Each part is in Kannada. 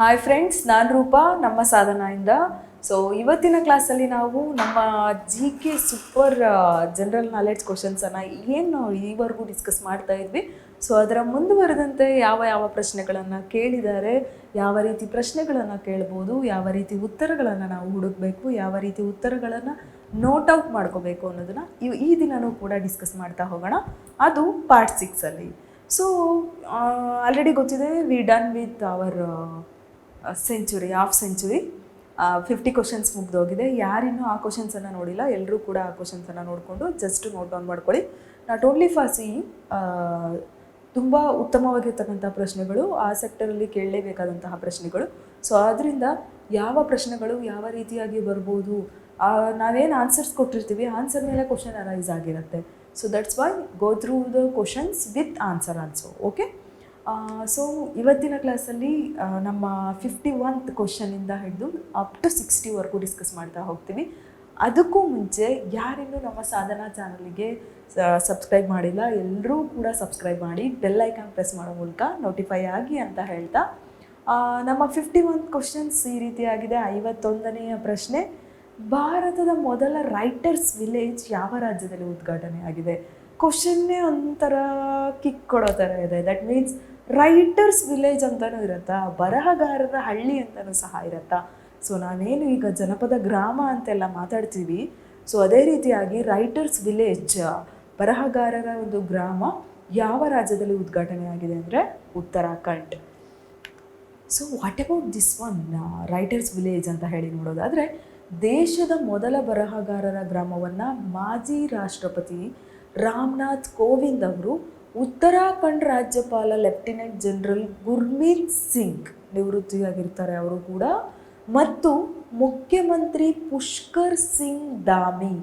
ಹಾಯ್ ಫ್ರೆಂಡ್ಸ್ ನಾನು ರೂಪಾ, ನಮ್ಮ ಸಾಧನೆಯಿಂದ ಸೊ ಇವತ್ತಿನ ಕ್ಲಾಸಲ್ಲಿ ನಾವು ನಮ್ಮ G K super general knowledge ಕ್ವಶನ್ಸನ್ನು ಏನು ಈವರೆಗೂ ಡಿಸ್ಕಸ್ ಮಾಡ್ತಾ ಇದ್ವಿ. ಸೊ ಅದರ ಮುಂದುವರೆದಂತೆ ಯಾವ ಯಾವ ಪ್ರಶ್ನೆಗಳನ್ನು ಕೇಳಿದ್ದಾರೆ ಯಾವ ರೀತಿ ಪ್ರಶ್ನೆಗಳನ್ನು ಕೇಳ್ಬೋದು, ಯಾವ ರೀತಿ ಉತ್ತರಗಳನ್ನು ನಾವು ಹುಡುಕಬೇಕು, ಯಾವ ರೀತಿ ಉತ್ತರಗಳನ್ನು ನೋಟ್ ಔಟ್ ಮಾಡ್ಕೋಬೇಕು ಅನ್ನೋದನ್ನು ಇವು ಈ ದಿನವೂ ಕೂಡ ಡಿಸ್ಕಸ್ ಮಾಡ್ತಾ ಹೋಗೋಣ. ಅದು ಪಾರ್ಟ್ ಸಿಕ್ಸಲ್ಲಿ ಸೊ ಆಲ್ರೆಡಿ ಗೊತ್ತಿದೆ we done with our century half century fifty questions ಮುಗ್ದೋಗಿದೆ. ಯಾರಿನ್ನೂ ಆ ಕ್ವಶನ್ಸನ್ನು ನೋಡಿಲ್ಲ. ಎಲ್ಲರೂ ಕೂಡ ಆ ಕ್ವಶನ್ಸನ್ನು ನೋಡಿಕೊಂಡು ಜಸ್ಟ್ ನೋಟ್ ಡೌನ್ ಮಾಡ್ಕೊಳ್ಳಿ. ನಾಟ್ ಓನ್ಲಿ ಫಾರ್ ಸಿ ತುಂಬ ಉತ್ತಮವಾಗಿರ್ತಕ್ಕಂಥ ಪ್ರಶ್ನೆಗಳು, ಆ ಸೆಕ್ಟರಲ್ಲಿ ಕೇಳಲೇಬೇಕಾದಂತಹ ಪ್ರಶ್ನೆಗಳು. ಸೊ ಆದ್ದರಿಂದ ಯಾವ ಪ್ರಶ್ನೆಗಳು ಯಾವ ರೀತಿಯಾಗಿ ಬರ್ಬೋದು ನಾವೇನು ಆನ್ಸರ್ಸ್ ಕೊಟ್ಟಿರ್ತೀವಿ ಆನ್ಸರ್ ಮೇಲೆ ಕ್ವಶನ್ ಅರೈಸ್ ಆಗಿರುತ್ತೆ. So that's why go through the questions with answer also okay so ಇವತ್ತಿನ ಕ್ಲಾಸಲ್ಲಿ ನಮ್ಮ ಫಿಫ್ಟಿ ಒಂತ್ ಕ್ವಶನಿಂದ ಹಿಡಿದು ಅಪ್ ಟು ಸಿಕ್ಸ್ಟಿವರೆಗೂ ಡಿಸ್ಕಸ್ ಮಾಡ್ತಾ ಹೋಗ್ತೀವಿ. ಅದಕ್ಕೂ ಮುಂಚೆ ಯಾರಿನ್ನೂ ನಮ್ಮ ಸಾಧನಾ ಚಾನಲ್ಗೆ ಸಬ್ಸ್ಕ್ರೈಬ್ ಮಾಡಿಲ್ಲ ಎಲ್ಲರೂ ಕೂಡ ಸಬ್ಸ್ಕ್ರೈಬ್ ಮಾಡಿ ಬೆಲ್ ಐಕಾನ್ ಪ್ರೆಸ್ ಮಾಡೋ ಮೂಲಕ ನೋಟಿಫೈ ಆಗಿ ಅಂತ ಹೇಳ್ತಾ ನಮ್ಮ ಫಿಫ್ಟಿ ಒನ್ ಕ್ವಶನ್ಸ್ ಈ ರೀತಿಯಾಗಿದೆ. ಐವತ್ತೊಂದನೆಯ ಪ್ರಶ್ನೆ, ಭಾರತದ ಮೊದಲ ರೈಟರ್ಸ್ ವಿಲೇಜ್ ಯಾವ ರಾಜ್ಯದಲ್ಲಿ ಉದ್ಘಾಟನೆ ಆಗಿದೆ? ಕ್ವಶನ್ನೇ ಒಂಥರ ಕಿಕ್ ಕೊಡೋ ಥರ ಇದೆ. ದಟ್ ಮೀನ್ಸ್ ರೈಟರ್ಸ್ ವಿಲೇಜ್ ಅಂತಲೂ ಇರುತ್ತಾ? ಬರಹಗಾರರ ಹಳ್ಳಿ ಅಂತಲೂ ಸಹ ಇರುತ್ತಾ? ಸೊ ನಾನೇನು ಈಗ ಜನಪದ ಗ್ರಾಮ ಅಂತೆಲ್ಲ ಮಾತಾಡ್ತೀವಿ. ಸೊ ಅದೇ ರೀತಿಯಾಗಿ ರೈಟರ್ಸ್ ವಿಲೇಜ್, ಬರಹಗಾರರ ಒಂದು ಗ್ರಾಮ ಯಾವ ರಾಜ್ಯದಲ್ಲಿ ಉದ್ಘಾಟನೆ ಆಗಿದೆ ಅಂದರೆ Uttarakhand. So what about this one writers village ಅಂತ ಹೇಳಿ ನೋಡೋದಾದರೆ, ದೇಶದ ಮೊದಲ ಬರಹಗಾರರ ಗ್ರಾಮವನ್ನು ಮಾಜಿ ರಾಷ್ಟ್ರಪತಿ ರಾಮನಾಥ್ ಕೋವಿಂದ್ ಅವರು ಉತ್ತರಾಖಂಡ್ ರಾಜ್ಯಪಾಲ ಲೆಫ್ಟಿನೆಂಟ್ ಜನರಲ್ ಗುರ್ಮೀತ್ ಸಿಂಗ್ ನಿವೃತ್ತಿಯಾಗಿರ್ತಾರೆ ಅವರು ಕೂಡ. ಮತ್ತು ಮುಖ್ಯಮಂತ್ರಿ ಪುಷ್ಕರ್ ಸಿಂಗ್ ದಾಮಿ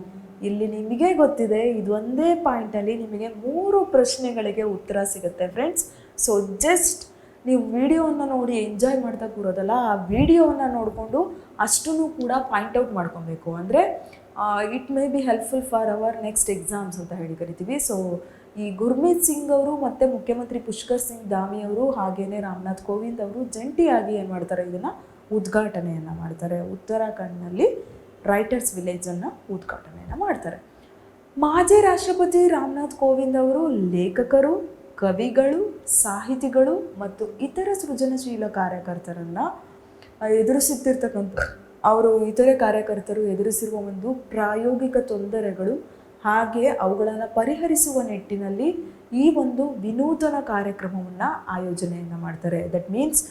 ಇಲ್ಲಿ ನಿಮಗೆ ಗೊತ್ತಿದೆ, ಇದು ಒಂದೇ ಪಾಯಿಂಟಲ್ಲಿ ನಿಮಗೆ ಮೂರು ಪ್ರಶ್ನೆಗಳಿಗೆ ಉತ್ತರ ಸಿಗುತ್ತೆ ಫ್ರೆಂಡ್ಸ್ ಸೊ ಜಸ್ಟ್ ನೀವು ವಿಡಿಯೋವನ್ನು ನೋಡಿ ಎಂಜಾಯ್ ಮಾಡ್ತಾ ಕೂರೋದಲ್ಲ, ಆ ವಿಡಿಯೋವನ್ನು ನೋಡಿಕೊಂಡು ಅಷ್ಟೂ ಕೂಡ ಪಾಯಿಂಟ್ ಔಟ್ ಮಾಡ್ಕೊಬೇಕು. ಅಂದರೆ it may be helpful for our next exams ಅಂತ ಹೇಳಿ ಕರಿತೀವಿ. ಸೊ ಈ ಗುರ್ಮೀತ್ ಸಿಂಗ್ ಅವರು ಮತ್ತು ಮುಖ್ಯಮಂತ್ರಿ ಪುಷ್ಕರ್ ಸಿಂಗ್ ಧಾಮಿ ಅವರು ಹಾಗೇನೆ ರಾಮನಾಥ್ ಕೋವಿಂದ್ ಅವರು ಜಂಟಿಯಾಗಿ ಏನು ಮಾಡ್ತಾರೆ ಇದನ್ನು ಉದ್ಘಾಟನೆಯನ್ನು ಮಾಡ್ತಾರೆ. ಉತ್ತರಾಖಂಡ್ನಲ್ಲಿ ರೈಟರ್ಸ್ ವಿಲೇಜನ್ನು ಉದ್ಘಾಟನೆಯನ್ನು ಮಾಡ್ತಾರೆ. ಮಾಜಿ ರಾಷ್ಟ್ರಪತಿ ರಾಮನಾಥ್ ಕೋವಿಂದ್ ಅವರು ಲೇಖಕರು, ಕವಿಗಳು, ಸಾಹಿತಿಗಳು ಮತ್ತು ಇತರ ಸೃಜನಶೀಲ ಕಾರ್ಯಕರ್ತರನ್ನು ಎದುರಿಸುತ್ತಿರ್ತಕ್ಕಂಥ ಅವರು ಇತರೆ ಕಾರ್ಯಕರ್ತರು ಎದುರಿಸಿರುವ ಒಂದು ಪ್ರಾಯೋಗಿಕ ತೊಂದರೆಗಳು ಹಾಗೆ ಅವುಗಳನ್ನು ಪರಿಹರಿಸುವ ನಿಟ್ಟಿನಲ್ಲಿ ಈ ಒಂದು ವಿನೂತನ ಕಾರ್ಯಕ್ರಮವನ್ನು ಆಯೋಜನೆಯನ್ನು ಮಾಡ್ತಾರೆ. ದಟ್ ಮೀನ್ಸ್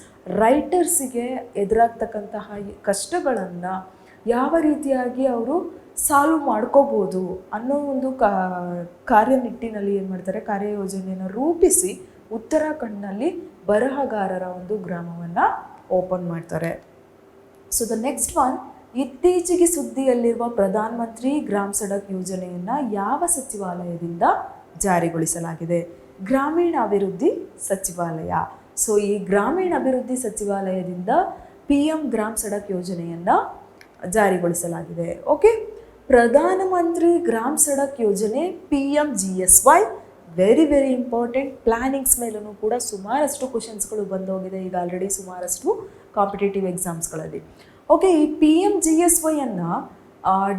ರೈಟರ್ಸಿಗೆ ಎದುರಾಗ್ತಕ್ಕಂತಹ ಕಷ್ಟಗಳನ್ನು ಯಾವ ರೀತಿಯಾಗಿ ಅವರು ಸಾಲ್ವ್ ಮಾಡ್ಕೋಬೋದು ಅನ್ನೋ ಒಂದು ಕಾ, ಕಾರ್ಯನಿಟ್ಟಿನಲ್ಲಿ ಏನು ಮಾಡ್ತಾರೆ, ಕಾರ್ಯಯೋಜನೆಯನ್ನು ರೂಪಿಸಿ ಉತ್ತರಾಖಂಡ್ನಲ್ಲಿ ಬರಹಗಾರರ ಒಂದು ಗ್ರಾಮವನ್ನು ಓಪನ್ ಮಾಡ್ತಾರೆ. ಸೊ ದ ನೆಕ್ಸ್ಟ್ ಒನ್ ಇತ್ತೀಚೆಗೆ ಸುದ್ದಿಯಲ್ಲಿರುವ ಪ್ರಧಾನ ಮಂತ್ರಿ ಗ್ರಾಮ್ ಸಡಕ್ ಯೋಜನೆಯನ್ನು ಯಾವ ಸಚಿವಾಲಯದಿಂದ ಜಾರಿಗೊಳಿಸಲಾಗಿದೆ? ಗ್ರಾಮೀಣ ಅಭಿವೃದ್ಧಿ ಸಚಿವಾಲಯ. ಸೊ ಈ ಗ್ರಾಮೀಣ ಅಭಿವೃದ್ಧಿ ಸಚಿವಾಲಯದಿಂದ ಪಿ ಎಂ ಗ್ರಾಮ್ ಸಡಕ್ ಯೋಜನೆಯನ್ನು ಜಾರಿಗೊಳಿಸಲಾಗಿದೆ. ಓಕೆ ಪ್ರಧಾನಮಂತ್ರಿ ಗ್ರಾಮ್ ಸಡಕ್ ಯೋಜನೆ P M G S Y. Very very important plannings ಮೇಲೂ ಕೂಡ ಸುಮಾರಷ್ಟು ಕ್ವಶನ್ಸ್ಗಳು ಬಂದೋಗಿದೆ. ಈಗ ಆಲ್ರೆಡಿ ಸುಮಾರಷ್ಟು ಕಾಂಪಿಟೇಟಿವ್ ಎಕ್ಸಾಮ್ಸ್ಗಳಲ್ಲಿ ಓಕೆ ಈ ಪಿ ಎಂ ಜಿ ಎಸ್ ವೈಯನ್ನು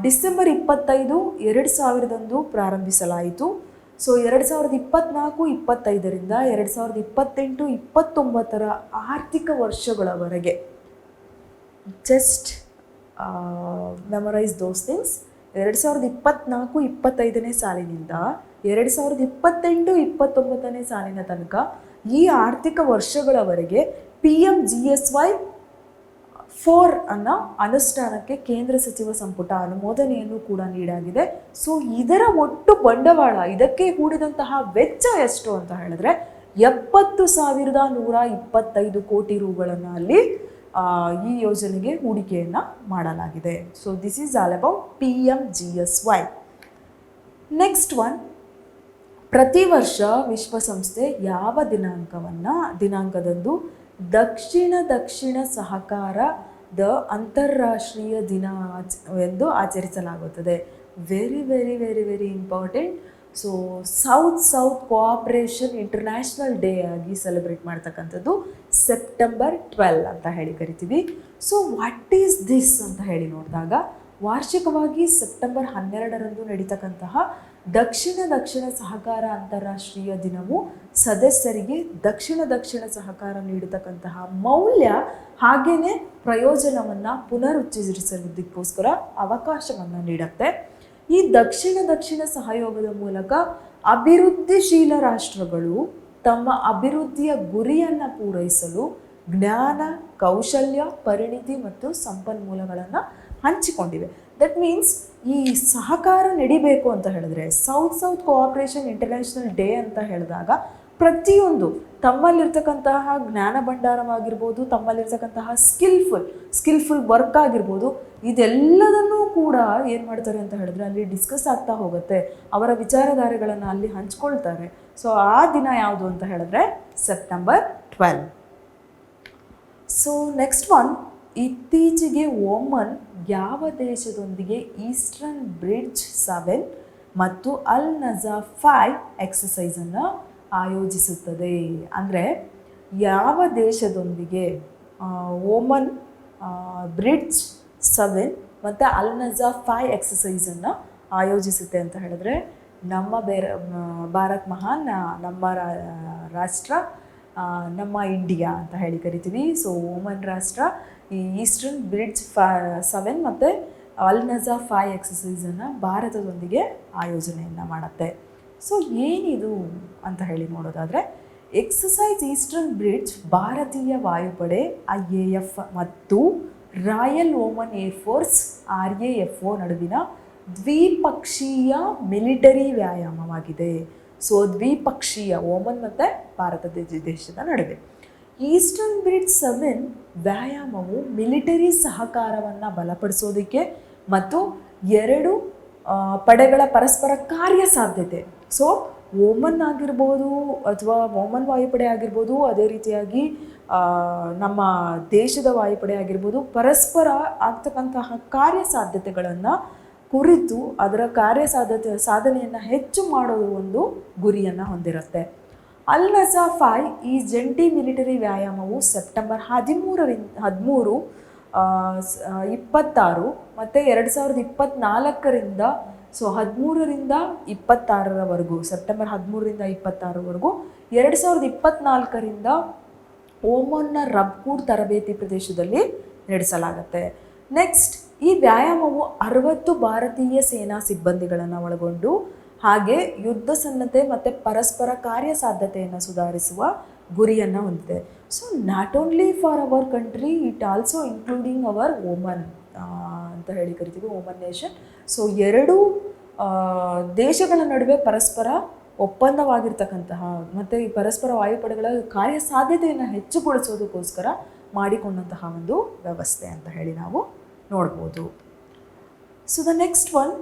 ಡಿಸೆಂಬರ್ ಇಪ್ಪತ್ತೈದು ಎರಡು ಸಾವಿರದಂದು ಪ್ರಾರಂಭಿಸಲಾಯಿತು. ಸೊ ಎರಡು ಸಾವಿರದ ಇಪ್ಪತ್ನಾಲ್ಕು, ಇಪ್ಪತ್ತೈದರಿಂದ ಎರಡು ಸಾವಿರದ ಇಪ್ಪತ್ತೆಂಟು, ಇಪ್ಪತ್ತೊಂಬತ್ತರ ಆರ್ಥಿಕ ವರ್ಷಗಳವರೆಗೆ. ಜಸ್ಟ್ ಮೆಮೊರೈಸ್ ದೋಸ್ ಥಿಂಗ್ಸ್ ಎರಡು ಸಾವಿರದ ಇಪ್ಪತ್ನಾಲ್ಕು, ಇಪ್ಪತ್ತೈದನೇ ಸಾಲಿನಿಂದ ಎರಡು ಸಾವಿರದ ಇಪ್ಪತ್ತೆಂಟು, ಇಪ್ಪತ್ತೊಂಬತ್ತನೇ ಸಾಲಿನ ತನಕ ಈ ಆರ್ಥಿಕ ವರ್ಷಗಳವರೆಗೆ P M G S Y four ಅನ್ನ ಅನುಷ್ಠಾನಕ್ಕೆ ಕೇಂದ್ರ ಸಚಿವ ಸಂಪುಟ ಅನುಮೋದನೆಯನ್ನು ಕೂಡ ನೀಡಾಗಿದೆ. ಸೊ ಇದರ ಒಟ್ಟು ಬಂಡವಾಳ, ಇದಕ್ಕೆ ಹೂಡಿದಂತಹ ವೆಚ್ಚ ಎಷ್ಟು ಅಂತ ಹೇಳಿದ್ರೆ, ಎಪ್ಪತ್ತು ಸಾವಿರದ ನೂರ ಇಪ್ಪತ್ತೈದು ಕೋಟಿ ರೂಗಳನ್ನು ಅಲ್ಲಿ ಈ ಯೋಜನೆಗೆ ಹೂಡಿಕೆಯನ್ನು ಮಾಡಲಾಗಿದೆ. So this is all about P M G S Y next one ಪ್ರತಿ ವರ್ಷ ವಿಶ್ವಸಂಸ್ಥೆ ಯಾವ ದಿನಾಂಕವನ್ನು, ದಿನಾಂಕದಂದು ದಕ್ಷಿಣ ದಕ್ಷಿಣ ಸಹಕಾರದ ಅಂತಾರಾಷ್ಟ್ರೀಯ ದಿನ ಆಚ- ಎಂದು ಆಚರಿಸಲಾಗುತ್ತದೆ. Very very very very important so south south cooperation international day ಆಗಿ ಸೆಲೆಬ್ರೇಟ್ ಮಾಡ್ತಕ್ಕಂಥದ್ದು ಸೆಪ್ಟೆಂಬರ್ ಟ್ವೆಲ್ ಅಂತ ಹೇಳಿ ಕರಿತೀವಿ. ಸೊ ವಾಟ್ ಈಸ್ ದಿಸ್ ಅಂತ ಹೇಳಿ ನೋಡಿದಾಗ ವಾರ್ಷಿಕವಾಗಿ ಸೆಪ್ಟೆಂಬರ್ ಹನ್ನೆರಡರಂದು ನಡೀತಕ್ಕಂತಹ ದಕ್ಷಿಣ ದಕ್ಷಿಣ ಸಹಕಾರ ಅಂತಾರಾಷ್ಟ್ರೀಯ ದಿನವು ಸದಸ್ಯರಿಗೆ ದಕ್ಷಿಣ ದಕ್ಷಿಣ ಸಹಕಾರ ನೀಡತಕ್ಕಂತಹ ಮೌಲ್ಯ ಹಾಗೆಯೇ ಪ್ರಯೋಜನವನ್ನು ಪುನರುಚ್ಚರಿಸುವುದಕ್ಕೋಸ್ಕರ ಅವಕಾಶವನ್ನು ನೀಡುತ್ತೆ. ಈ ದಕ್ಷಿಣ ದಕ್ಷಿಣ ಸಹಯೋಗದ ಮೂಲಕ ಅಭಿವೃದ್ಧಿಶೀಲ ರಾಷ್ಟ್ರಗಳು ತಮ್ಮ ಅಭಿವೃದ್ಧಿಯ ಗುರಿಯನ್ನು ಪೂರೈಸಲು ಜ್ಞಾನ, ಕೌಶಲ್ಯ, ಪರಿಣಿತಿ ಮತ್ತು ಸಂಪನ್ಮೂಲಗಳನ್ನು ಹಂಚಿಕೊಂಡಿವೆ. ದಟ್ ಮೀನ್ಸ್ ಈ ಸಹಕಾರ ನಡಿಬೇಕು ಅಂತ ಹೇಳಿದ್ರೆ south south cooperation international day ಅಂತ ಹೇಳಿದಾಗ ಪ್ರತಿಯೊಂದು ತಮ್ಮಲ್ಲಿರ್ತಕ್ಕಂತಹ ಜ್ಞಾನ ಭಂಡಾರವಾಗಿರ್ಬೋದು ತಮ್ಮಲ್ಲಿರ್ತಕ್ಕಂತಹ ಸ್ಕಿಲ್ಫುಲ್ ಸ್ಕಿಲ್ಫುಲ್ ವರ್ಕ್ ಆಗಿರ್ಬೋದು, ಇದೆಲ್ಲದನ್ನೂ ಕೂಡ ಏನು ಮಾಡ್ತಾರೆ ಅಂತ ಹೇಳಿದ್ರೆ ಅಲ್ಲಿ ಡಿಸ್ಕಸ್ ಆಗ್ತಾ ಹೋಗುತ್ತೆ. ಅವರ ವಿಚಾರಧಾರೆಗಳನ್ನು ಅಲ್ಲಿ ಹಂಚ್ಕೊಳ್ತಾರೆ. ಸೊ ಆ ದಿನ ಯಾವುದು ಅಂತ ಹೇಳಿದ್ರೆ September twelve so next one ಇತ್ತೀಚೆಗೆ ಓಮನ್ ಯಾವ ದೇಶದೊಂದಿಗೆ ಈಸ್ಟರ್ನ್ ಬ್ರಿಡ್ಜ್ ಸೆವೆನ್ ಮತ್ತು ಅಲ್ ನಜಾ ಫೈವ್ ಎಕ್ಸಸೈಸನ್ನು ಆಯೋಜಿಸುತ್ತದೆ? ಅಂದರೆ ಯಾವ ದೇಶದೊಂದಿಗೆ ಓಮನ್ ಬ್ರಿಡ್ಜ್ ಸೆವೆನ್ ಮತ್ತು ಅಲ್ ನಜಾ ಫೈವ್ ಎಕ್ಸಸೈಸನ್ನು ಆಯೋಜಿಸುತ್ತೆ ಅಂತ ಹೇಳಿದ್ರೆ ನಮ್ಮ ಬೇರೆ ಭಾರತ್ ಮಹಾನ್ ನಮ್ಮ ರಾಷ್ಟ್ರ ನಮ್ಮ ಇಂಡಿಯಾ ಅಂತ ಹೇಳಿ ಕರಿತೀವಿ. ಸೊ ಓಮನ್ ರಾಷ್ಟ್ರ ಈ ಈಸ್ಟರ್ನ್ ಬ್ರಿಡ್ಜ್ ಫಾ, ಸೆವೆನ್ ಮತ್ತು ಅಲ್ನಜಾ ಫೈ ಎಕ್ಸಸೈಸನ್ನು ಭಾರತದೊಂದಿಗೆ ಆಯೋಜನೆಯನ್ನು ಮಾಡುತ್ತೆ. ಸೊ ಏನಿದು ಅಂತ ಹೇಳಿ ನೋಡೋದಾದರೆ, ಎಕ್ಸಸೈಸ್ ಈಸ್ಟರ್ನ್ ಬ್ರಿಡ್ಜ್ ಭಾರತೀಯ ವಾಯುಪಡೆ, ಐ ಎ ಎಫ್ ಮತ್ತು Royal Oman Air Force R A F O ನಡುವಿನ ದ್ವಿಪಕ್ಷೀಯ ಮಿಲಿಟರಿ ವ್ಯಾಯಾಮವಾಗಿದೆ. ಸೊ ದ್ವಿಪಕ್ಷೀಯ, ಓಮನ್ ಮತ್ತು ಭಾರತ ದೇಶ- ದೇಶದ ನಡುವೆ. ಈಸ್ಟರ್ನ್ ಬ್ರಿಡ್ಜ್ ಸೆವೆನ್ ವ್ಯಾಯಾಮವು ಮಿಲಿಟರಿ ಸಹಕಾರವನ್ನು ಬಲಪಡಿಸೋದಕ್ಕೆ ಮತ್ತು ಎರಡು ಪಡೆಗಳ ಪರಸ್ಪರ ಕಾರ್ಯ ಸಾಧ್ಯತೆ. ಸೊ ಓಮನ್ ಆಗಿರ್ಬೋದು ಅಥವಾ ಓಮನ್ ವಾಯುಪಡೆ ಆಗಿರ್ಬೋದು, ಅದೇ ರೀತಿಯಾಗಿ ನಮ್ಮ ದೇಶದ ವಾಯುಪಡೆ ಆಗಿರ್ಬೋದು, ಪರಸ್ಪರ ಆಗ್ತಕ್ಕಂತಹ ಕಾರ್ಯ ಸಾಧ್ಯತೆಗಳನ್ನು ಕುರಿತು ಅದರ ಕಾರ್ಯ ಸಾಧ್ಯತೆ, ಸಾಧನೆಯನ್ನು ಹೆಚ್ಚು ಮಾಡೋದು ಒಂದು ಗುರಿಯನ್ನು ಹೊಂದಿರುತ್ತೆ. ಅಲ್ ನಜಾಫೈ ಈ ಜಂಟಿ ಮಿಲಿಟರಿ ವ್ಯಾಯಾಮವು ಸೆಪ್ಟೆಂಬರ್ ಹದಿಮೂರರಿಂದ ಹದಿಮೂರು ಇಪ್ಪತ್ತಾರು ಮತ್ತು ಎರಡು ಸಾವಿರದ ಇಪ್ಪತ್ತ್ನಾಲ್ಕರಿಂದ ಸೊ ಹದಿಮೂರರಿಂದ ಇಪ್ಪತ್ತಾರರವರೆಗೂ, ಸೆಪ್ಟೆಂಬರ್ ಹದಿಮೂರರಿಂದ ಇಪ್ಪತ್ತಾರರವರೆಗೂ, ಎರಡು ಸಾವಿರದ ಇಪ್ಪತ್ತ್ನಾಲ್ಕರಿಂದ ಓಮನ್ನ ರಬ್ಕೂಡ್ ತರಬೇತಿ ಪ್ರದೇಶದಲ್ಲಿ ನಡೆಸಲಾಗುತ್ತೆ. ನೆಕ್ಸ್ಟ್ ಈ ವ್ಯಾಯಾಮವು ಅರವತ್ತು ಭಾರತೀಯ ಸೇನಾ ಸಿಬ್ಬಂದಿಗಳನ್ನು ಒಳಗೊಂಡು ಹಾಗೆ ಯುದ್ಧ ಸನ್ನದ್ಧತೆ ಮತ್ತು ಪರಸ್ಪರ ಕಾರ್ಯಸಾಧ್ಯತೆಯನ್ನು ಸುಧಾರಿಸುವ ಗುರಿಯನ್ನು ಹೊಂದಿದೆ. So not only for our country it also including our Oman ಅಂತ ಹೇಳಿ ಕರಿತೀವಿ ಓಮನ್ ನೇಷನ್ ಸೊ ಎರಡೂ ದೇಶಗಳ ನಡುವೆ ಪರಸ್ಪರ ಒಪ್ಪಂದವಾಗಿರ್ತಕ್ಕಂತಹ ಮತ್ತು ಈ ಪರಸ್ಪರ ವಾಯುಪಡೆಗಳ ಕಾರ್ಯಸಾಧ್ಯತೆಯನ್ನು ಹೆಚ್ಚುಗೊಳಿಸೋದಕ್ಕೋಸ್ಕರ ಮಾಡಿಕೊಂಡಂತಹ ಒಂದು ವ್ಯವಸ್ಥೆ ಅಂತ ಹೇಳಿ ನಾವು ನೋಡ್ಬೋದು. ಸೊ ದ ನೆಕ್ಸ್ಟ್ ಒನ್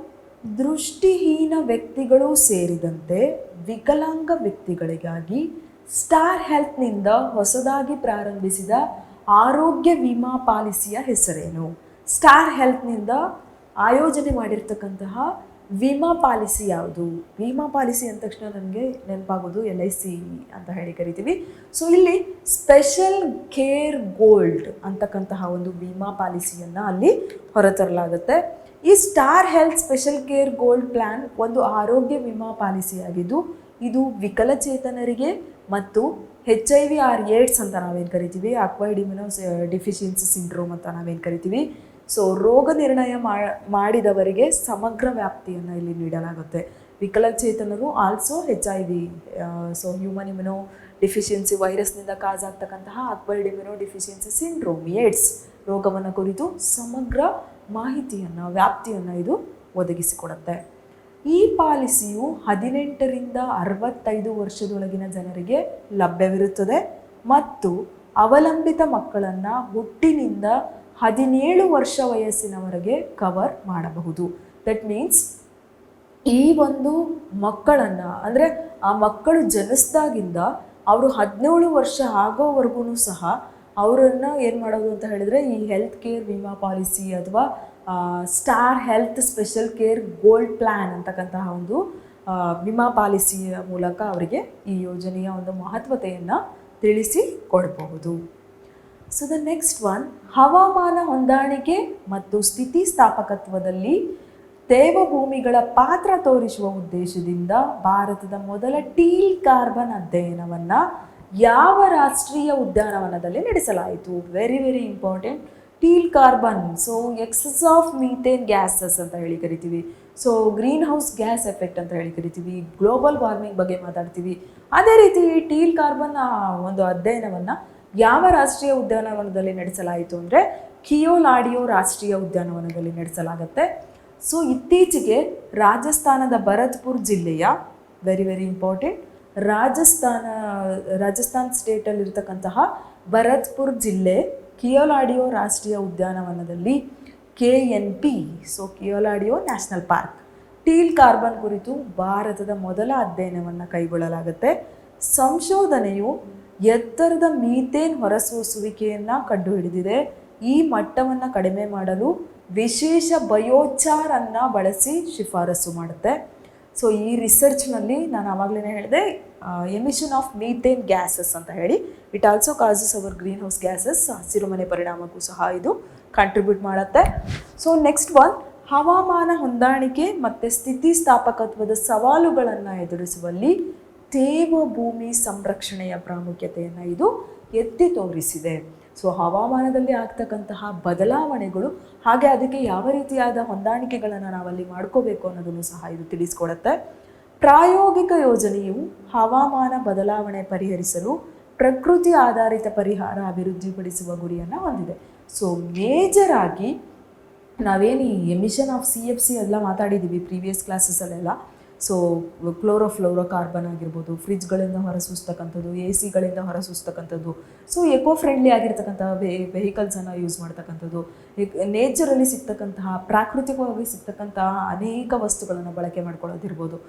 ದೃಷ್ಟಿಹೀನ ವ್ಯಕ್ತಿಗಳು ಸೇರಿದಂತೆ ವಿಕಲಾಂಗ ವ್ಯಕ್ತಿಗಳಿಗಾಗಿ ಸ್ಟಾರ್ ಹೆಲ್ತ್ನಿಂದ ಹೊಸದಾಗಿ ಪ್ರಾರಂಭಿಸಿದ ಆರೋಗ್ಯ ವಿಮಾ ಪಾಲಿಸಿಯ ಹೆಸರೇನು? ಸ್ಟಾರ್ ಹೆಲ್ತ್ನಿಂದ ಆಯೋಜನೆ ಮಾಡಿರ್ತಕ್ಕಂತಹ ವಿಮಾ ಪಾಲಿಸಿ ಯಾವುದು? ವಿಮಾ ಪಾಲಿಸಿ ಅಂದ ತಕ್ಷಣ ನನಗೆ ನೆನಪಾಗೋದು ಎಲ್ ಐ ಸಿ ಅಂತ ಹೇಳಿ ಕರಿತೀವಿ. ಸೊ ಇಲ್ಲಿ ಸ್ಪೆಷಲ್ ಕೇರ್ ಗೋಲ್ಡ್ ಅಂತಕ್ಕಂತಹ ಒಂದು ವಿಮಾ ಪಾಲಿಸಿಯನ್ನು ಅಲ್ಲಿ ಹೊರತರಲಾಗುತ್ತೆ. ಈ star health special care gold plan ಒಂದು ಆರೋಗ್ಯ ವಿಮಾ ಪಾಲಿಸಿಯಾಗಿದ್ದು, ಇದು ವಿಕಲಚೇತನರಿಗೆ ಮತ್ತು H I V or AIDS ಅಂತ ನಾವೇನು ಕರಿತೀವಿ ಅಕ್ವೈಡ್ ಇಮ್ಯುನೋ ಡಿಫಿಷಿಯನ್ಸಿ ಸಿಂಡ್ರೋಮ್ ಅಂತ ನಾವೇನು ಕರಿತೀವಿ. ಸೊ ರೋಗ ನಿರ್ಣಯ ಮಾಡಿದವರಿಗೆ ಸಮಗ್ರ ವ್ಯಾಪ್ತಿಯನ್ನು ಇಲ್ಲಿ ನೀಡಲಾಗುತ್ತೆ. ವಿಕಲಚೇತನರು also H I V so human immunodeficiency ವೈರಸ್ನಿಂದ ಕಾಜಾಗ್ತಕ್ಕಂತಹ ಅಕ್ಬರ್ ಡಿಮಿನೋ ಡಿಫಿಷಿಯನ್ಸಿ ಸಿಂಡ್ರೋಮ್ ಏಡ್ಸ್ ರೋಗವನ್ನು ಕುರಿತು ಸಮಗ್ರ ಮಾಹಿತಿಯನ್ನು, ವ್ಯಾಪ್ತಿಯನ್ನು ಇದು ಒದಗಿಸಿಕೊಡುತ್ತೆ. ಈ ಪಾಲಿಸಿಯು ಹದಿನೆಂಟರಿಂದ ಅರವತ್ತೈದು ವರ್ಷದೊಳಗಿನ ಜನರಿಗೆ ಲಭ್ಯವಿರುತ್ತದೆ ಮತ್ತು ಅವಲಂಬಿತ ಮಕ್ಕಳನ್ನು ಹುಟ್ಟಿನಿಂದ ಹದಿನೇಳು ವರ್ಷ ವಯಸ್ಸಿನವರೆಗೆ ಕವರ್ ಮಾಡಬಹುದು. ದಟ್ ಮೀನ್ಸ್ ಈ ಒಂದು ಮಕ್ಕಳನ್ನು, ಅಂದರೆ ಆ ಮಕ್ಕಳು ಜನಿಸ್ದಾಗಿಂದ ಅವರು ಹದಿನೇಳು ವರ್ಷ ಆಗೋವರೆಗೂ ಸಹ ಅವರನ್ನು ಏನು ಮಾಡೋದು ಅಂತ ಹೇಳಿದರೆ ಈ ಹೆಲ್ತ್ ಕೇರ್ ವಿಮಾ ಪಾಲಿಸಿ ಅಥವಾ star health special care gold plan ಅಂತಕ್ಕಂತಹ ಒಂದು ವಿಮಾ ಪಾಲಿಸಿಯ ಮೂಲಕ ಅವರಿಗೆ ಈ ಯೋಜನೆಯ ಒಂದು ಮಹತ್ವತೆಯನ್ನು ತಿಳಿಸಿ ಕೊಡಬಹುದು. ಸೊ ದ ನೆಕ್ಸ್ಟ್ ಒನ್ ಹವಾಮಾನ ಹೊಂದಾಣಿಕೆ ಮತ್ತು ಸ್ಥಿತಿಸ್ಥಾಪಕತ್ವದಲ್ಲಿ ತೇವಭೂಮಿಗಳ ಪಾತ್ರ ತೋರಿಸುವ ಉದ್ದೇಶದಿಂದ ಭಾರತದ ಮೊದಲ ಟೀಲ್ ಕಾರ್ಬನ್ ಅಧ್ಯಯನವನ್ನು ಯಾವ ರಾಷ್ಟ್ರೀಯ ಉದ್ಯಾನವನದಲ್ಲಿ ನಡೆಸಲಾಯಿತು? Very very important teal carbon so excess of methane gases ಅಂತ ಹೇಳಿ ಕರಿತೀವಿ. So greenhouse gas effect ಅಂತ ಹೇಳಿ ಕರಿತೀವಿ. ಗ್ಲೋಬಲ್ ವಾರ್ಮಿಂಗ್ ಬಗ್ಗೆ ಮಾತಾಡ್ತೀವಿ. ಅದೇ ರೀತಿ ಟೀಲ್ ಕಾರ್ಬನ್ ಒಂದು ಅಧ್ಯಯನವನ್ನು ಯಾವ ರಾಷ್ಟ್ರೀಯ ಉದ್ಯಾನವನದಲ್ಲಿ ನಡೆಸಲಾಯಿತು ಅಂದರೆ ಕಿಯೋಲಾಡಿಯೋ ರಾಷ್ಟ್ರೀಯ ಉದ್ಯಾನವನದಲ್ಲಿ ನಡೆಸಲಾಗುತ್ತೆ. ಸೊ ಇತ್ತೀಚೆಗೆ ರಾಜಸ್ಥಾನದ ಭರತ್ಪುರ್ ಜಿಲ್ಲೆಯ very very important Rajasthan, Rajasthan ಸ್ಟೇಟಲ್ಲಿರ್ತಕ್ಕಂತಹ Bharatpur ಜಿಲ್ಲೆ ಕಿಯೋಲಾಡಿಯೋ ರಾಷ್ಟ್ರೀಯ ಉದ್ಯಾನವನದಲ್ಲಿ K N P so Keoladeo national park teal carbon ಕುರಿತು ಭಾರತದ ಮೊದಲ ಅಧ್ಯಯನವನ್ನು ಕೈಗೊಳ್ಳಲಾಗುತ್ತೆ. ಸಂಶೋಧನೆಯು ಎತ್ತರದ ಮೀಥೇನ್ ಹೊರಸೂಸುವಿಕೆಯನ್ನು ಕಂಡುಹಿಡಿದಿದೆ. ಈ ಮಟ್ಟವನ್ನು ಕಡಿಮೆ ಮಾಡಲು ವಿಶೇಷ ಬಯೋಚಾರನ್ನು ಬಳಸಿ ಶಿಫಾರಸು ಮಾಡುತ್ತೆ. ಸೊ ಈ ರಿಸರ್ಚ್ನಲ್ಲಿ ನಾನು ಆವಾಗಲೇ ಹೇಳಿದೆ ಎಮಿಷನ್ ಆಫ್ ಮೀಥೇನ್ ಗ್ಯಾಸಸ್ ಅಂತ ಹೇಳಿ. It also causes our greenhouse gases ಹಸಿರುಮನೆ ಪರಿಣಾಮಕ್ಕೂ ಸಹ ಇದು ಕಾಂಟ್ರಿಬ್ಯೂಟ್ ಮಾಡುತ್ತೆ. ಸೊ ನೆಕ್ಸ್ಟ್ ಒನ್ ಹವಾಮಾನ ಹೊಂದಾಣಿಕೆ ಮತ್ತು ಸ್ಥಿತಿಸ್ಥಾಪಕತ್ವದ ಸವಾಲುಗಳನ್ನು ಎದುರಿಸುವಲ್ಲಿ ತೇವ ಭೂಮಿ ಸಂರಕ್ಷಣೆಯ ಪ್ರಾಮುಖ್ಯತೆಯನ್ನು ಇದು ಎತ್ತಿ ತೋರಿಸಿದೆ. ಸೊ ಹವಾಮಾನದಲ್ಲಿ ಆಗ್ತಕ್ಕಂತಹ ಬದಲಾವಣೆಗಳು ಹಾಗೆ ಅದಕ್ಕೆ ಯಾವ ರೀತಿಯಾದ ಹೊಂದಾಣಿಕೆಗಳನ್ನು ನಾವಲ್ಲಿ ಮಾಡ್ಕೋಬೇಕು ಅನ್ನೋದನ್ನು ಸಹ ಇದು ತಿಳಿಸ್ಕೊಡುತ್ತೆ. ಪ್ರಾಯೋಗಿಕ ಯೋಜನೆಯು ಹವಾಮಾನ ಬದಲಾವಣೆ ಪರಿಹರಿಸಲು ಪ್ರಕೃತಿ ಆಧಾರಿತ ಪರಿಹಾರ ಅಭಿವೃದ್ಧಿಪಡಿಸುವ ಗುರಿಯನ್ನು ಹೊಂದಿದೆ. ಸೊ ಆಗಿ ನಾವೇನು emission of C F C ಎಲ್ಲ ಮಾತಾಡಿದ್ದೀವಿ ಪ್ರೀವಿಯಸ್ ಕ್ಲಾಸಸಲ್ಲೆಲ್ಲ ಸೊ ಕ್ಲೋರೋಫ್ಲೋರೋ ಕಾರ್ಬನ್ ಆಗಿರ್ಬೋದು ಫ್ರಿಜ್ಗಳಿಂದ ಹೊರಸೂಸ್ತಕ್ಕಂಥದ್ದು ಎ ಸಿಗಳಿಂದ ಹೊರಸೂಸ್ತಕ್ಕಂಥದ್ದು ಸೊ ಎಕೋ ಫ್ರೆಂಡ್ಲಿ ಆಗಿರ್ತಕ್ಕಂಥ ವೆ ವೆಹಿಕಲ್ಸನ್ನು ಯೂಸ್ ಮಾಡ್ತಕ್ಕಂಥದ್ದು. ನೇಚರಲ್ಲಿ ಸಿಗ್ತಕ್ಕಂತಹ, ಪ್ರಾಕೃತಿಕವಾಗಿ ಸಿಗ್ತಕ್ಕಂತಹ ಅನೇಕ ವಸ್ತುಗಳನ್ನು ಬಳಕೆ ಮಾಡ್ಕೊಳ್ಳೋದಿರ್ಬೋದು.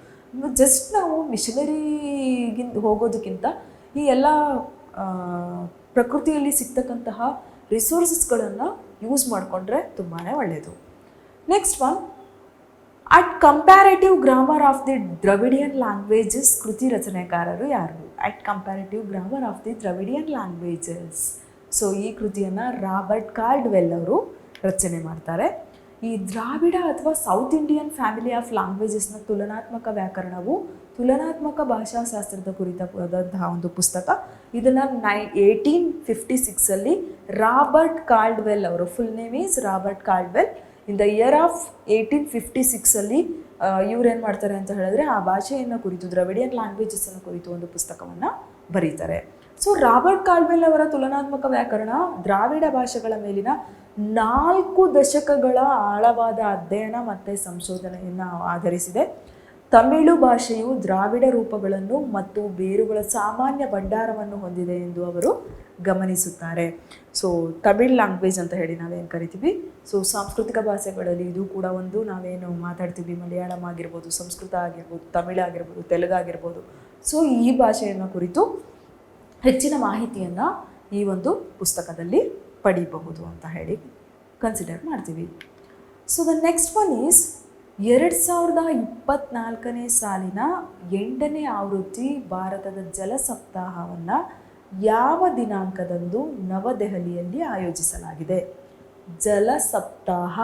ಜಸ್ಟ್ ನಾವು ಮಿಷನರಿಗಿಂತ ಹೋಗೋದಕ್ಕಿಂತ ಈ ಎಲ್ಲ ಪ್ರಕೃತಿಯಲ್ಲಿ ಸಿಗ್ತಕ್ಕಂತಹ ರಿಸೋರ್ಸಸ್ಗಳನ್ನು ಯೂಸ್ ಮಾಡಿಕೊಂಡ್ರೆ ತುಂಬಾ ಒಳ್ಳೆಯದು next one at comparative grammar of the Dravidian languages ಕೃತಿ ರಚನೆಕಾರರು ಯಾರು at comparative grammar of the Dravidian languages so ಈ ಕೃತಿಯನ್ನು ರಾಬರ್ಟ್ ಕಾರ್ಡ್ವೆಲ್ ಅವರು ರಚನೆ ಮಾಡ್ತಾರೆ. ಈ ದ್ರಾವಿಡ ಅಥವಾ ಸೌತ್ ಇಂಡಿಯನ್ ಫ್ಯಾಮಿಲಿ ಆಫ್ ಲ್ಯಾಂಗ್ವೇಜಸ್ನ ತುಲನಾತ್ಮಕ ವ್ಯಾಕರಣವು ತುಲನಾತ್ಮಕ ಭಾಷಾಶಾಸ್ತ್ರದ ಕುರಿತಾದಂತಹ ಒಂದು ಪುಸ್ತಕ. ಇದನ್ನು ನೈ ಏಯ್ಟೀನ್ ಫಿಫ್ಟಿ ಸಿಕ್ಸಲ್ಲಿ ರಾಬರ್ಟ್ ಕಾರ್ಡ್ವೆಲ್ ಅವರು full name is Robert Caldwell in the year of eighteen fifty ಸಿಕ್ಸಲ್ಲಿ ಇವ್ರು ಏನು ಮಾಡ್ತಾರೆ ಅಂತ ಹೇಳಿದ್ರೆ ಆ ಭಾಷೆಯನ್ನು ಕುರಿತು, ದ್ರವಿಡಿಯನ್ ಲ್ಯಾಂಗ್ವೇಜಸ್ಸನ್ನು ಕುರಿತು ಒಂದು ಪುಸ್ತಕವನ್ನು ಬರೀತಾರೆ. ಸೊ ರಾಬರ್ಟ್ ಕಾಲ್ವೆಲ್ ಅವರ ತುಲನಾತ್ಮಕ ವ್ಯಾಕರಣ ದ್ರಾವಿಡ ಭಾಷೆಗಳ ಮೇಲಿನ ನಾಲ್ಕು ದಶಕಗಳ ಆಳವಾದ ಅಧ್ಯಯನ ಮತ್ತು ಸಂಶೋಧನೆಯನ್ನು ಆಧರಿಸಿದೆ. ತಮಿಳು ಭಾಷೆಯು ದ್ರಾವಿಡ ರೂಪಗಳನ್ನು ಮತ್ತು ಬೇರುಗಳ ಸಾಮಾನ್ಯ ಭಂಡಾರವನ್ನು ಹೊಂದಿದೆ ಎಂದು ಅವರು ಗಮನಿಸುತ್ತಾರೆ. ಸೊ ತಮಿಳ್ ಲ್ಯಾಂಗ್ವೇಜ್ ಅಂತ ಹೇಳಿ ನಾವೇನು ಕರಿತೀವಿ? ಸೊ ಸಾಂಸ್ಕೃತಿಕ ಭಾಷೆಗಳಲ್ಲಿ ಇದು ಕೂಡ ಒಂದು ನಾವೇನು ಮಾತಾಡ್ತೀವಿ? ಮಲಯಾಳಂ ಆಗಿರ್ಬೋದು, ಸಂಸ್ಕೃತ ಆಗಿರ್ಬೋದು, ತಮಿಳ್ ಆಗಿರ್ಬೋದು, ತೆಲುಗು ಆಗಿರ್ಬೋದು. ಸೊ ಈ ಭಾಷೆಯನ್ನು ಕುರಿತು ಹೆಚ್ಚಿನ ಮಾಹಿತಿಯನ್ನು ಈ ಒಂದು ಪುಸ್ತಕದಲ್ಲಿ ಪಡಿಬಹುದು ಅಂತ ಹೇಳಿ ಕನ್ಸಿಡರ್ ಮಾಡ್ತೀವಿ. So the next one is ಎರಡು ಸಾವಿರದ ಇಪ್ಪತ್ತ್ನಾಲ್ಕನೇ ಸಾಲಿನ ಎಂಟನೇ ಆವೃತ್ತಿ ಭಾರತದ ಜಲ ಸಪ್ತಾಹವನ್ನು ಯಾವ ದಿನಾಂಕದಂದು ನವದೆಹಲಿಯಲ್ಲಿ ಆಯೋಜಿಸಲಾಗಿದೆ? ಜಲ ಸಪ್ತಾಹ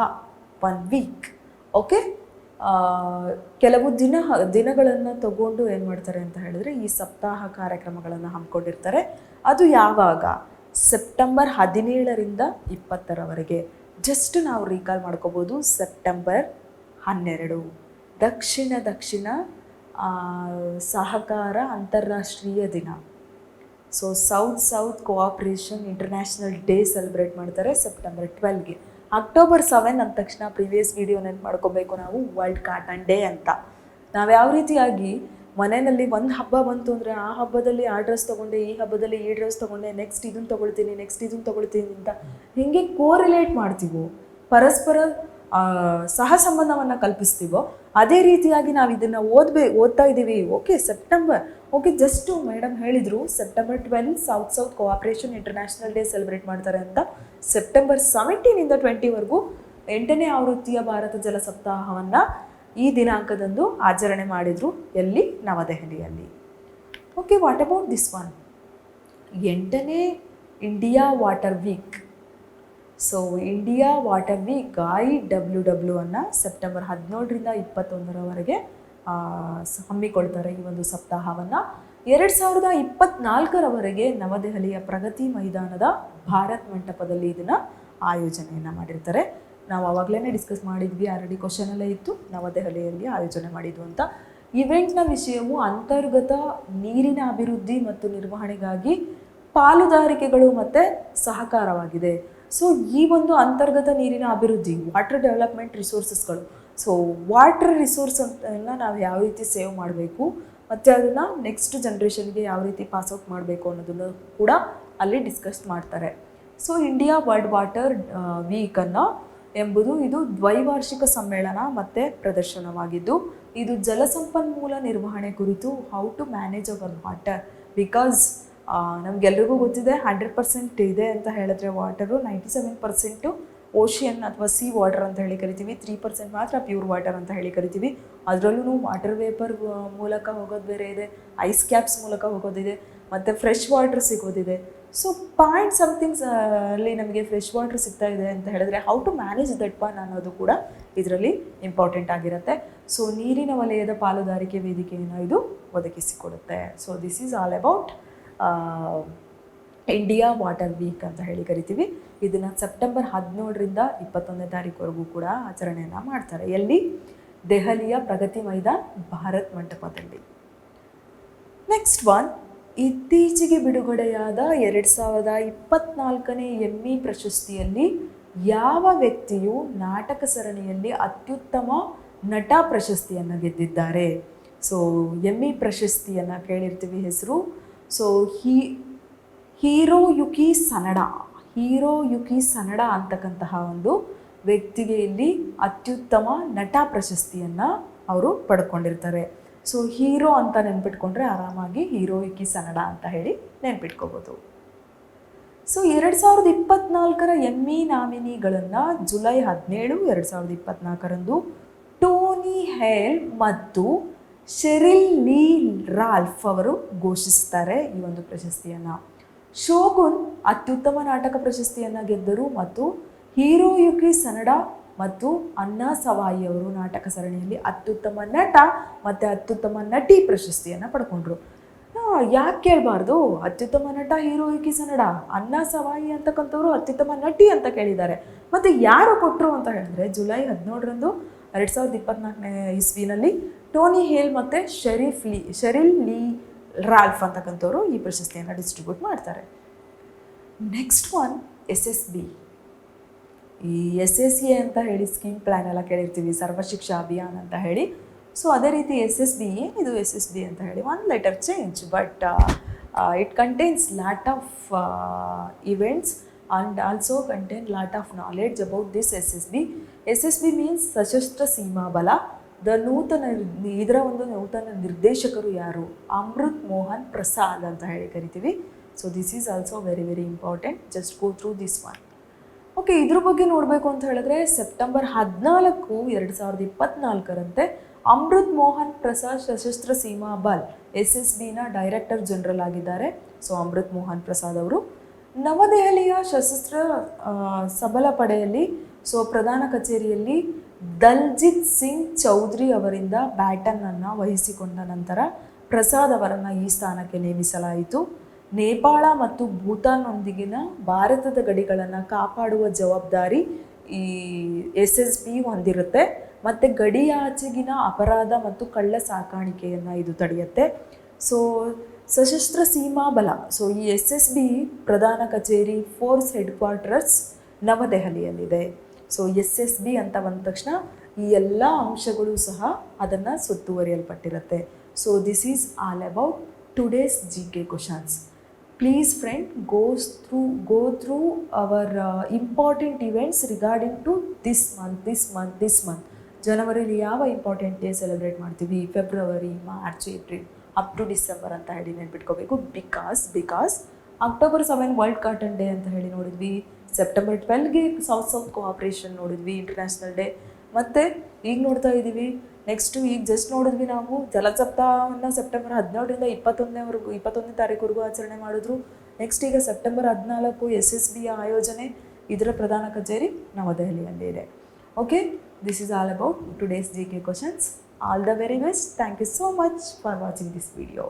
ಒನ್ ವೀಕ್ ಓಕೆ ಕೆಲವು ದಿನ, ದಿನಗಳನ್ನು ತಗೊಂಡು ಏನು ಮಾಡ್ತಾರೆ ಅಂತ ಹೇಳಿದ್ರೆ ಈ ಸಪ್ತಾಹ ಕಾರ್ಯಕ್ರಮಗಳನ್ನು ಹಮ್ಮಿಕೊಂಡಿರ್ತಾರೆ. ಅದು ಯಾವಾಗ? ಸೆಪ್ಟೆಂಬರ್ ಹದಿನೇಳರಿಂದ ಇಪ್ಪತ್ತರವರೆಗೆ. ಜಸ್ಟ್ ನಾವು ರೀಕಾಲ್ ಮಾಡ್ಕೋಬೋದು ಸೆಪ್ಟೆಂಬರ್ ಹನ್ನೆರಡು. ದಕ್ಷಿಣ ದಕ್ಷಿಣ ಸಹಕಾರ ಅಂತಾರಾಷ್ಟ್ರೀಯ ದಿನ. So south south cooperation international day celebrate ಮಾಡ್ತಾರೆ ಸೆಪ್ಟೆಂಬರ್ ಟ್ವೆಲ್ಗೆ ಅಕ್ಟೋಬರ್ ಸೆವೆನ್ ಅಂದ ತಕ್ಷಣ ಪ್ರೀವಿಯಸ್ ವಿಡಿಯೋ ನೆನ್ಪು ಮಾಡ್ಕೋಬೇಕು ನಾವು ವರ್ಲ್ಡ್ ಕಾಟನ್ ಡೇ ಅಂತ. ನಾವು ಯಾವ ರೀತಿಯಾಗಿ ಮನೆಯಲ್ಲಿ ಒಂದು ಹಬ್ಬ ಬಂತು ಅಂದರೆ ಆ ಹಬ್ಬದಲ್ಲಿ ಆ ಡ್ರೆಸ್ ತೊಗೊಂಡೆ, ಈ ಹಬ್ಬದಲ್ಲಿ ಈ ಡ್ರೆಸ್ ತೊಗೊಂಡೆ ನೆಕ್ಸ್ಟ್ ಇದನ್ನು ತೊಗೊಳ್ತೀನಿ ನೆಕ್ಸ್ಟ್ ಇದನ್ನು ತೊಗೊಳ್ತೀನಿ ಅಂತ ಹಿಂಗೆ ಕೋರಿಲೇಟ್ ಮಾಡ್ತೀವೋ, ಪರಸ್ಪರ ಸಹ ಸಂಬಂಧವನ್ನು ಕಲ್ಪಿಸ್ತೀವೋ, ಅದೇ ರೀತಿಯಾಗಿ ನಾವು ಇದನ್ನು ಓದ್ಬೇ, ಓದ್ತಾ ಇದ್ದೀವಿ okay September okay just madam ಹೇಳಿದರು September twelve south south cooperation international day celebrate ಮಾಡ್ತಾರೆ ಅಂತ. ಸೆಪ್ಟೆಂಬರ್ ಸೆವೆಂಟೀನಿಂದ ಟ್ವೆಂಟಿವರೆಗೂ ಎಂಟನೇ ಆವೃತ್ತಿಯ ಭಾರತ ಜಲ ಸಪ್ತಾಹವನ್ನು ಈ ದಿನಾಂಕದಂದು ಆಚರಣೆ ಮಾಡಿದರು ಎಲ್ಲಿ? ನವದೆಹಲಿಯಲ್ಲಿ. Okay what about this one ಎಂಟನೇ India water week so India water week I W W ಅನ್ನು ಸೆಪ್ಟೆಂಬರ್ ಹದಿನೇಳರಿಂದ ಇಪ್ಪತ್ತೊಂದರವರೆಗೆ ಹಮ್ಮಿಕೊಳ್ತಾರೆ ಈ ಒಂದು ಸಪ್ತಾಹವನ್ನು. ಎರಡು ಸಾವಿರದ ಇಪ್ಪತ್ನಾಲ್ಕರವರೆಗೆ ನವದೆಹಲಿಯ ಪ್ರಗತಿ ಮೈದಾನದ ಭಾರತ್ ಮಂಟಪದಲ್ಲಿ ಇದನ್ನು ಆಯೋಜನೆಯನ್ನು ಮಾಡಿರ್ತಾರೆ. ನಾವು ಆವಾಗಲೇ ಡಿಸ್ಕಸ್ ಮಾಡಿದ್ವಿ, ಆಲ್ರೆಡಿ ಕ್ವಶನಲ್ಲೇ ಇತ್ತು, ನವದೆಹಲಿಯಲ್ಲಿ ಆಯೋಜನೆ ಮಾಡಿದ್ದು ಅಂತ. ಇವೆಂಟ್ನ ವಿಷಯವು ಅಂತರ್ಗತ ನೀರಿನ ಅಭಿವೃದ್ಧಿ ಮತ್ತು ನಿರ್ವಹಣೆಗಾಗಿ ಪಾಲುದಾರಿಕೆಗಳು ಮತ್ತು ಸಹಕಾರವಾಗಿದೆ. ಸೊ, ಈ ಒಂದು ಅಂತರ್ಗತ ನೀರಿನ ಅಭಿವೃದ್ಧಿ ವಾಟರ್ ಡೆವಲಪ್ಮೆಂಟ್ ರಿಸೋರ್ಸಸ್ಗಳು ಸೊ ವಾಟರ್ ರಿಸೋರ್ಸ್ ಅಂತ ನಾವು ಯಾವ ರೀತಿ ಸೇವ್ ಮಾಡಬೇಕು, ಮತ್ತು ಅದನ್ನು ನೆಕ್ಸ್ಟ್ ಜನ್ರೇಷನ್ಗೆ ಯಾವ ರೀತಿ ಪಾಸ್ ಔಟ್ ಮಾಡಬೇಕು ಅನ್ನೋದನ್ನು ಕೂಡ ಅಲ್ಲಿ ಡಿಸ್ಕಸ್ ಮಾಡ್ತಾರೆ. ಸೊ ಇಂಡಿಯಾ ವರ್ಲ್ಡ್ ವಾಟರ್ ವೀಕನ್ನು ಎಂಬುದು ಇದು ದ್ವೈವಾರ್ಷಿಕ ಸಮ್ಮೇಳನ ಮತ್ತು ಪ್ರದರ್ಶನವಾಗಿದ್ದು, ಇದು ಜಲಸಂಪನ್ಮೂಲ ನಿರ್ವಹಣೆ ಕುರಿತು how to manage our water because ನಮಗೆಲ್ರಿಗೂ ಗೊತ್ತಿದೆ ಹಂಡ್ರೆಡ್ ಪರ್ಸೆಂಟ್ ಇದೆ ಅಂತ ಹೇಳಿದ್ರೆ water ninety seven percent ocean ಅಥವಾ ಸಿ ವಾಟರ್ ಅಂತ ಹೇಳಿ ಕರಿತೀವಿ. ತ್ರೀ ಪರ್ಸೆಂಟ್ ಮಾತ್ರ ಪ್ಯೂರ್ ವಾಟರ್ ಅಂತ ಹೇಳಿ ಕರಿತೀವಿ. ಅದರಲ್ಲೂ ವಾಟರ್ ವೇಪರ್ ಮೂಲಕ ಹೋಗೋದು ಬೇರೆ ಇದೆ. ಐಸ್ ಕ್ಯಾಪ್ಸ್ ಮೂಲಕ ಹೋಗೋದಿದೆ ಮತ್ತು ಫ್ರೆಶ್ ವಾಟರ್ ಸಿಗೋದಿದೆ. ಸೊ ಪಾಯಿಂಟ್ ಸಮಥಿಂಗ್ಸ್ ಅಲ್ಲಿ ನಮಗೆ ಫ್ರೆಶ್ ವಾಟರ್ ಸಿಗ್ತಾ ಇದೆ ಅಂತ ಹೇಳಿದ್ರೆ ಹೌ ಟು ಮ್ಯಾನೇಜ್ ದಟ್ ಪಾನ್ ಅನ್ನೋದು ಕೂಡ ಇದರಲ್ಲಿ ಇಂಪಾರ್ಟೆಂಟ್ ಆಗಿರುತ್ತೆ. ಸೊ ನೀರಿನ ವಲಯದ ಪಾಲುದಾರಿಕೆ ವೇದಿಕೆಯನ್ನು ಇದು ಒದಗಿಸಿಕೊಡುತ್ತೆ. So this is all about India water week ಅಂತ ಹೇಳಿ ಕರಿತೀವಿ. ಇದನ್ನು ಸೆಪ್ಟೆಂಬರ್ ಹದಿನೇಳರಿಂದ ಇಪ್ಪತ್ತೊಂದನೇ ತಾರೀಕುವರೆಗೂ ಕೂಡ ಆಚರಣೆಯನ್ನು ಮಾಡ್ತಾರೆ. ಎಲ್ಲಿ? ದೆಹಲಿಯ ಪ್ರಗತಿ ಮೈದಾನ್ ಭಾರತ್ ಮಂಟಪದಲ್ಲಿ. ನೆಕ್ಸ್ಟ್ ಒನ್ ಇತ್ತೀಚೆಗೆ ಬಿಡುಗಡೆಯಾದ ಎರಡು ಸಾವಿರದ ಇಪ್ಪತ್ನಾಲ್ಕನೇ ಎಮ್ಮಿ ಪ್ರಶಸ್ತಿಯಲ್ಲಿ ಯಾವ ವ್ಯಕ್ತಿಯು ನಾಟಕ ಸರಣಿಯಲ್ಲಿ ಅತ್ಯುತ್ತಮ ನಟ ಪ್ರಶಸ್ತಿಯನ್ನು ಗೆದ್ದಿದ್ದಾರೆ? ಸೊ ಎಮ್ಮಿ ಪ್ರಶಸ್ತಿಯನ್ನು ಕೇಳಿರ್ತೀವಿ ಹೆಸರು. So he, Hiroyuki Sanada. Hiroyuki Sanada ಅಂತಕ್ಕಂತಹ ಒಂದು ವ್ಯಕ್ತಿಗೆ ಇಲ್ಲಿ ಅತ್ಯುತ್ತಮ ನಟ ಪ್ರಶಸ್ತಿಯನ್ನು ಅವರು ಪಡ್ಕೊಂಡಿರ್ತಾರೆ. ಸೊ ಹೀರೋ ಅಂತ ನೆನ್ಪಿಟ್ಕೊಂಡ್ರೆ ಆರಾಮಾಗಿ ಹೀರೋ ಯುಕಿ ಸನಡ ಅಂತ ಹೇಳಿ ನೆನ್ಪಿಟ್ಕೋಬೋದು. ಸೊ ಎರಡು ಸಾವಿರದ ಇಪ್ಪತ್ನಾಲ್ಕರ ಎಮ್ಮಿ ನಾಮಿನಿಗಳನ್ನು ಜುಲೈ ಹದಿನೇಳು, ಎರಡು ಸಾವಿರದ ಇಪ್ಪತ್ನಾಲ್ಕರಂದು ಟೋನಿ ಹೇಲ್ ಮತ್ತು ಶೆರಿಲ್ ಲೀ ರಾಲ್ಫ್ ಅವರು ಘೋಷಿಸ್ತಾರೆ ಈ ಒಂದು ಪ್ರಶಸ್ತಿಯನ್ನು. ಶೋಗುನ್ ಅತ್ಯುತ್ತಮ ನಾಟಕ ಪ್ರಶಸ್ತಿಯನ್ನು ಗೆದ್ದರು ಮತ್ತು ಹೀರೋ ಯುಕಿ ಸನಡ ಮತ್ತು ಅನ್ನಾ ಸವಾಯಿ ಅವರು ನಾಟಕ ಸರಣಿಯಲ್ಲಿ ಅತ್ಯುತ್ತಮ ನಟ ಮತ್ತು ಅತ್ಯುತ್ತಮ ನಟಿ ಪ್ರಶಸ್ತಿಯನ್ನು ಪಡ್ಕೊಂಡ್ರು. ಯಾಕೆ ಕೇಳಬಾರ್ದು? ಅತ್ಯುತ್ತಮ ನಟ, Hiroyuki Sanada Anna Sawai ಅಂತಕ್ಕಂಥವ್ರು ಅತ್ಯುತ್ತಮ ನಟಿ ಅಂತ ಕೇಳಿದ್ದಾರೆ. ಮತ್ತು ಯಾರು ಕೊಟ್ಟರು ಅಂತ ಹೇಳಿದ್ರೆ ಜುಲೈ ಹದಿನೇಳರಂದು ಎರಡು ಸಾವಿರದ ಇಪ್ಪತ್ನಾಲ್ಕನೇ ಇಸ್ವಿನಲ್ಲಿ ಟೋನಿ ಹೇಲ್ ಮತ್ತು ಶರೀಫ್ ಲೀ, ಶರೀಲ್ ಲೀ ರಾಲ್ಫ್ ಅಂತಕ್ಕಂಥವ್ರು ಈ ಪ್ರಶಸ್ತಿಯನ್ನು ಡಿಸ್ಟ್ರಿಬ್ಯೂಟ್ ಮಾಡ್ತಾರೆ. Next one S S B ಈ ಎಸ್ ಎಸ್ ಎ ಅಂತ ಹೇಳಿ ಸ್ಕೀಮ್ ಪ್ಲ್ಯಾನ್ ಎಲ್ಲ ಕೇಳಿರ್ತೀವಿ ಸರ್ವ ಶಿಕ್ಷಾ ಅಭಿಯಾನ್ ಅಂತ ಹೇಳಿ. ಸೊ ಅದೇ ರೀತಿ ಎಸ್ ಎಸ್ ಬಿ ಏನಿದು ಎಸ್ ಎಸ್ ಬಿ ಅಂತ ಹೇಳಿ one letter change but it contains lot of events and also contain lot of knowledge about this S S B S S B means Sashastra Seema Bal the ನೂತನ ಇದರ ಒಂದು ನೂತನ ನಿರ್ದೇಶಕರು ಯಾರು? ಅಮೃತ್ ಮೋಹನ್ ಪ್ರಸಾದ್ ಅಂತ ಹೇಳಿ ಕರಿತೀವಿ. So this is also very very important just go through this one okay ಇದ್ರ ಬಗ್ಗೆ ನೋಡಬೇಕು ಅಂತ ಹೇಳಿದ್ರೆ ಸೆಪ್ಟೆಂಬರ್ ಹದಿನಾಲ್ಕು, ಎರಡು ಸಾವಿರದ ಇಪ್ಪತ್ನಾಲ್ಕರಂತೆ ಅಮೃತ್ ಮೋಹನ್ ಪ್ರಸಾದ್ ಸಶಸ್ತ್ರ ಸೀಮಾ ಬಲ್, ಎಸ್ ಎಸ್ ಬಿನ ಡೈರೆಕ್ಟರ್ ಜನರಲ್ ಆಗಿದ್ದಾರೆ. ಸೊ ಅಮೃತ್ ಮೋಹನ್ ಪ್ರಸಾದ್ ಅವರು. ನವದೆಹಲಿಯ ಸಶಸ್ತ್ರ ಸಬಲ ಪಡೆಯಲ್ಲಿ ಸೊ ಪ್ರಧಾನ ಕಚೇರಿಯಲ್ಲಿ ದಲ್ಜಿತ್ ಸಿಂಗ್ ಚೌಧರಿ ಅವರಿಂದ ಬ್ಯಾಟನನ್ನು ವಹಿಸಿಕೊಂಡ ನಂತರ ಪ್ರಸಾದ್ ಅವರನ್ನು ಈ ಸ್ಥಾನಕ್ಕೆ ನೇಮಿಸಲಾಯಿತು. ನೇಪಾಳ ಮತ್ತು ಭೂತಾನ್ನೊಂದಿಗಿನ ಭಾರತದ ಗಡಿಗಳನ್ನು ಕಾಪಾಡುವ ಜವಾಬ್ದಾರಿ ಈ ಎಸ್ ಎಸ್ ಪಿ ಹೊಂದಿರುತ್ತೆ. ಮತ್ತು ಗಡಿಯಾಚೆಗಿನ ಅಪರಾಧ ಮತ್ತು ಕಳ್ಳ ಸಾಕಾಣಿಕೆಯನ್ನು ಇದು ತಡೆಯುತ್ತೆ. ಸೊ, ಸಶಸ್ತ್ರ ಸೀಮಾ ಬಲ, ಸೊ, ಈ ಎಸ್ ಎಸ್ ಬಿ ಪ್ರಧಾನ ಕಚೇರಿ ಫೋರ್ಸ್ ಹೆಡ್ ಕ್ವಾರ್ಟರ್ಸ್ ನವದೆಹಲಿಯಲ್ಲಿದೆ. ಸೊ ಎಸ್ ಎಸ್ ಬಿ ಅಂತ ಬಂದ ತಕ್ಷಣ ಈ ಎಲ್ಲ ಅಂಶಗಳು ಸಹ ಅದನ್ನು ಸುತ್ತುವರಿಯಲ್ಪಟ್ಟಿರುತ್ತೆ. So this is all about today's G K questions please friend goes through go through our important events regarding to this month this month this month ಜನವರಿಲಿ ಯಾವ ಇಂಪಾರ್ಟೆಂಟ್ ಡೇ ಸೆಲೆಬ್ರೇಟ್ ಮಾಡ್ತೀವಿ? February March April up to December ಅಂತ ಹೇಳಿ ನೆನ್ಪಿಟ್ಕೋಬೇಕು. Because because October seven world cotton day ಅಂತ ಹೇಳಿ ನೋಡಿದ್ವಿ. ಸೆಪ್ಟೆಂಬರ್ ಟ್ವೆಲ್ಗೆ ಸೌತ್ ಸೌತ್ ಕೋಆಪ್ರೇಷನ್ ನೋಡಿದ್ವಿ ಇಂಟರ್ನ್ಯಾಷನಲ್ ಡೇ ಮತ್ತು ಈಗ ನೋಡ್ತಾ ಇದ್ದೀವಿ ನೆಕ್ಸ್ಟು ಈಗ ಜಸ್ಟ್ ನೋಡಿದ್ವಿ ನಾವು ಜಲ ಸಪ್ತಾಹವನ್ನು ಸೆಪ್ಟೆಂಬರ್ ಹದಿನೇಳರಿಂದ ಇಪ್ಪತ್ತೊಂದನೇವರೆಗೂ ಇಪ್ಪತ್ತೊಂದನೇ ತಾರೀಕುವರೆಗೂ ಆಚರಣೆ ಮಾಡಿದ್ರು. ನೆಕ್ಸ್ಟ್ ಈಗ ಸೆಪ್ಟೆಂಬರ್ ಹದಿನಾಲ್ಕು ಎಸ್ ಎಸ್ ಬಿ ಆಯೋಜನೆ, ಇದರ ಪ್ರಧಾನ ಕಚೇರಿ ನವದೆಹಲಿಯಲ್ಲಿ ಇದೆ okay this is all about today's G K questions all the very best thank you so much for watching this video